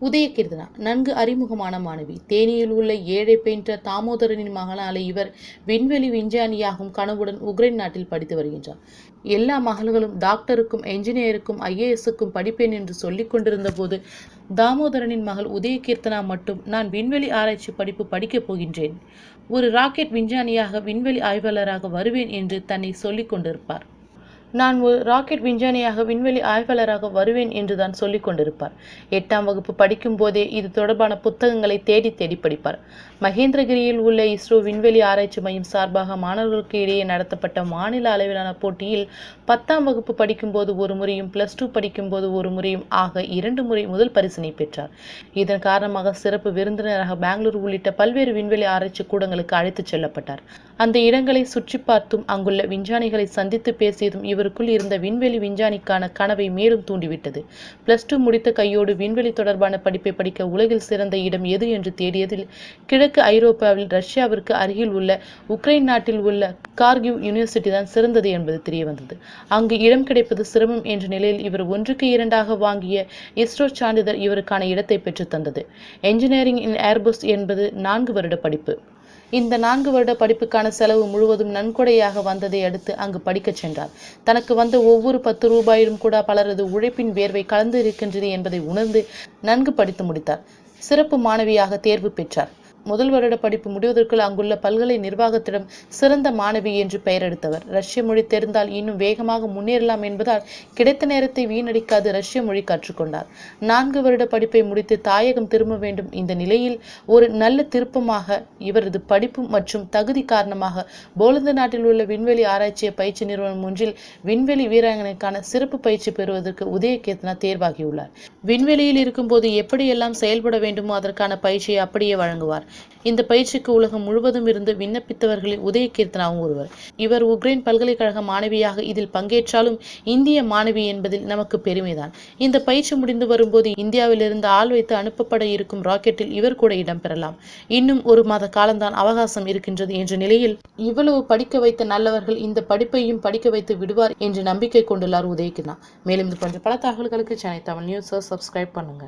உதயகீர்த்தனா நன்கு அறிமுகமான மாணவி. தேனியில் உள்ள ஏழை பெயிண்டர் தாமோதரனின் மகனால இவர் விண்வெளி விஞ்ஞானியாகும் கனவுடன் உக்ரைன் நாட்டில் படித்து வருகின்றார். எல்லா மகள்களும் டாக்டருக்கும் என்ஜினியருக்கும் ஐஏஎஸ்க்கும் படிப்பேன் என்று சொல்லிக் கொண்டிருந்த போது தாமோதரனின் மகள் உதயகீர்த்தனா மட்டும் நான் விண்வெளி ஆராய்ச்சி படிப்பு படிக்கப் போகின்றேன். ஒரு ராக்கெட் விஞ்ஞானியாக விண்வெளி ஆய்வாளராக வருவேன் என்று தன்னை சொல்லிக் கொண்டிருப்பார். நான் ஒரு ராக்கெட் விஞ்ஞானியாக விண்வெளி ஆய்வாளராக வருவேன் என்று தான் சொல்லிக் கொண்டிருப்பார். எட்டாம் வகுப்பு படிக்கும் போதே இது தொடர்பான புத்தகங்களை தேடி தேடி படிப்பார். மகேந்திரகிரியில் உள்ள இஸ்ரோ விண்வெளி ஆராய்ச்சி மையம் சார்பாக மாணவர்களுக்கு இடையே நடத்தப்பட்ட மாநில அளவிலான போட்டியில் பத்தாம் வகுப்பு படிக்கும்போது ஒரு முறையும் பிளஸ் டூ படிக்கும்போது ஒரு முறையும் ஆக இரண்டு முறை முதல் பரிசினை பெற்றார். இதன் காரணமாக சிறப்பு விருந்தினராக பெங்களூர் உள்ளிட்ட பல்வேறு விண்வெளி ஆராய்ச்சி கூடங்களுக்கு அழைத்துச் செல்லப்பட்டார். அந்த இடங்களை சுற்றி பார்த்தும் அங்குள்ள விஞ்ஞானிகளை சந்தித்து பேசியதும் இவர் இவருக்குள் இருந்த விண்வெளி விஞ்ஞானிக்கான கனவை மேலும் தூண்டிவிட்டது. பிளஸ் டூ முடித்த கையோடு விண்வெளி தொடர்பான படிப்பை படிக்க உலகில் சிறந்த இடம் எது என்று தேடியதில் கிழக்கு ஐரோப்பாவில் ரஷ்யாவிற்கு அருகில் உள்ள உக்ரைன் நாட்டில் உள்ள கார்கிவ் யூனிவர்சிட்டி தான் சிறந்தது என்பது தெரிய வந்தது அங்கு இடம் கிடைப்பது சிரமம் என்ற நிலையில் இவர் ஒன்றுக்கு இரண்டாக வாங்கிய இஸ்ரோ சான்றிதழ் இவருக்கான இடத்தை பெற்றுத்தந்தது என்ஜினியரிங் இன் ஏர்பஸ் என்பது நான்கு வருட படிப்பு. இந்த நான்கு வருட படிப்புக்கான செலவு முழுவதும் நன்கொடையாக வந்ததை அடுத்து அங்கு படிக்கச் சென்றார். தனக்கு வந்த ஒவ்வொரு பத்து ரூபாயிலும் கூட பலரது உழைப்பின் வேர்வை கலந்து இருக்கின்றது என்பதை உணர்ந்து நன்கு படித்து முடித்தார். சிறப்பு மாணவியாக தேர்வு பெற்றார். முதல் வருட படிப்பு முடிவதற்குள் அங்குள்ள பல்கலை நிர்வாகத்திடம் சிறந்த மாணவி என்று பெயர் எடுத்தவர். ரஷ்ய மொழி தெரிந்தால் இன்னும் வேகமாக முன்னேறலாம் என்பதால் கிடைத்த நேரத்தை வீணடிக்காது ரஷ்ய மொழி கற்றுக்கொண்டார் நான்கு வருட படிப்பை முடித்து தாயகம் திரும்ப வேண்டும் இந்த நிலையில் ஒரு நல்ல திருப்பமாக இவரது படிப்பு மற்றும் தகுதி காரணமாக போலந்து நாட்டில் உள்ள விண்வெளி ஆராய்ச்சி பயிற்சி நிறுவனம் ஒன்றில் விண்வெளி வீராங்கனைக்கான சிறப்பு பயிற்சி பெறுவதற்கு உதயகேத்னா தேர்வாகியுள்ளார். விண்வெளியில் இருக்கும்போது எப்படியெல்லாம் செயல்பட வேண்டுமோ அதற்கான பயிற்சியை அப்படியே வழங்குவார். இந்த பயிற்சிக்கு உலகம் முழுவதும் இருந்து விண்ணப்பித்தவர்களில் உதயகீர்த்தனாவும் ஒருவர். இவர் உக்ரைன் பல்கலைக்கழக மாணவியாக இதில் பங்கேற்றாலும் இந்திய மாணவி என்பதில் நமக்கு பெருமைதான். இந்த பயிற்சி முடிந்து வரும்போது இந்தியாவிலிருந்து ஆள் வைத்து அனுப்பப்பட இருக்கும் ராக்கெட்டில் இவர் கூட இடம்பெறலாம் இன்னும் ஒரு மாத காலம்தான் அவகாசம் இருக்கின்றது என்ற நிலையில் இவ்வளவு படிக்க வைத்த நல்லவர்கள் இந்த படிப்பையும் படிக்க வைத்து விடுவார் என்று நம்பிக்கை கொண்டுள்ளார் உதயகிருஷ்ணா மேலும் இது போன்ற பல தகவல்களுக்கு சென்னை தமிழ் நியூஸை சப்ஸ்கிரைப் பண்ணுங்க.